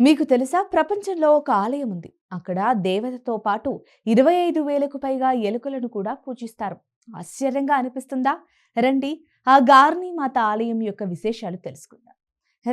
మీకు తెలుసా? ప్రపంచంలో ఒక ఆలయం ఉంది. అక్కడ దేవతతో పాటు ఇరవై ఐదు వేలకు పైగా ఎలుకలను కూడా పూజిస్తారు. ఆశ్చర్యంగా అనిపిస్తుందా? రండి ఆ గార్నీ మాత ఆలయం యొక్క విశేషాలు తెలుసుకుందాం.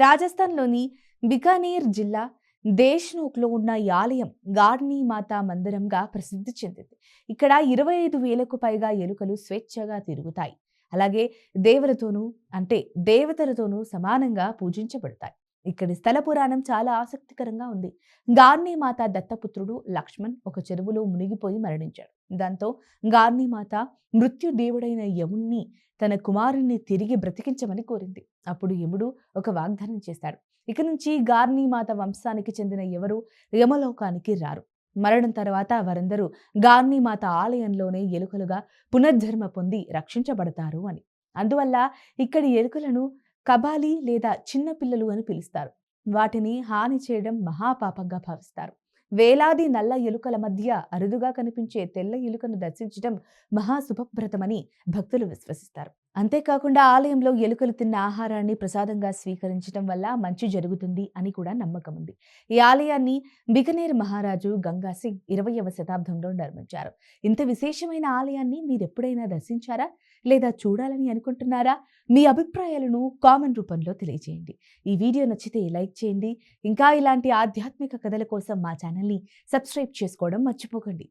రాజస్థాన్లోని బికానీర్ జిల్లా దేశ్నోక్లో ఉన్న ఈ ఆలయం గార్నీ మాత మందిరంగా ప్రసిద్ధి చెందింది. ఇక్కడ ఇరవై ఐదు వేలకు పైగా ఎలుకలు స్వేచ్ఛగా తిరుగుతాయి. అలాగే దేవులతోనూ అంటే దేవతలతోనూ సమానంగా పూజించబడతాయి. ఇక్కడి స్థల పురాణం చాలా ఆసక్తికరంగా ఉంది. గార్నీ మాత దత్తపుత్రుడు లక్ష్మణ్ ఒక చెరువులో మునిగిపోయి మరణించాడు. దాంతో గార్నీ మాత మృత్యు దేవుడైన యముణ్ణి తన కుమారుణ్ణి తిరిగి బ్రతికించమని కోరింది. అప్పుడు యముడు ఒక వాగ్దానం చేశాడు ఇక నుంచి గార్నీ మాత వంశానికి చెందిన ఎవరు యమలోకానికి రారు. మరణం తర్వాత వారందరూ గార్నీ మాత ఆలయంలోనే ఎలుకలుగా పునర్ధర్మ పొంది రక్షించబడతారు అని. అందువల్ల ఇక్కడి ఎలుకలను కబాలి లేదా చిన్నపిల్లలు అని పిలుస్తారు. వాటిని హాని చేయడం మహాపాపంగా భావిస్తారు. వేలాది నల్ల ఎలుకల మధ్య అరుదుగా కనిపించే తెల్ల ఎలుకను దర్శించడం మహాశుభప్రదమని భక్తులు విశ్వసిస్తారు. అంతేకాకుండా ఆలయంలో ఎలుకలు తిన్న ఆహారాన్ని ప్రసాదంగా స్వీకరించడం వల్ల మంచి జరుగుతుంది అని కూడా నమ్మకం ఉంది. ఈ ఆలయాన్ని బికనేర్ మహారాజు గంగా సింగ్ ఇరవయవ శతాబ్దంలో నిర్మించారు. ఇంత విశేషమైన ఆలయాన్ని మీరు ఎప్పుడైనా దర్శించారా? లేదా చూడాలని అనుకుంటున్నారా? మీ అభిప్రాయాలను కామెంట్ రూపంలో తెలియజేయండి. ఈ వీడియో నచ్చితే లైక్ చేయండి. ఇంకా ఇలాంటి ఆధ్యాత్మిక కథల కోసం మా ఛానల్ని సబ్స్క్రైబ్ చేసుకోవడం మర్చిపోకండి.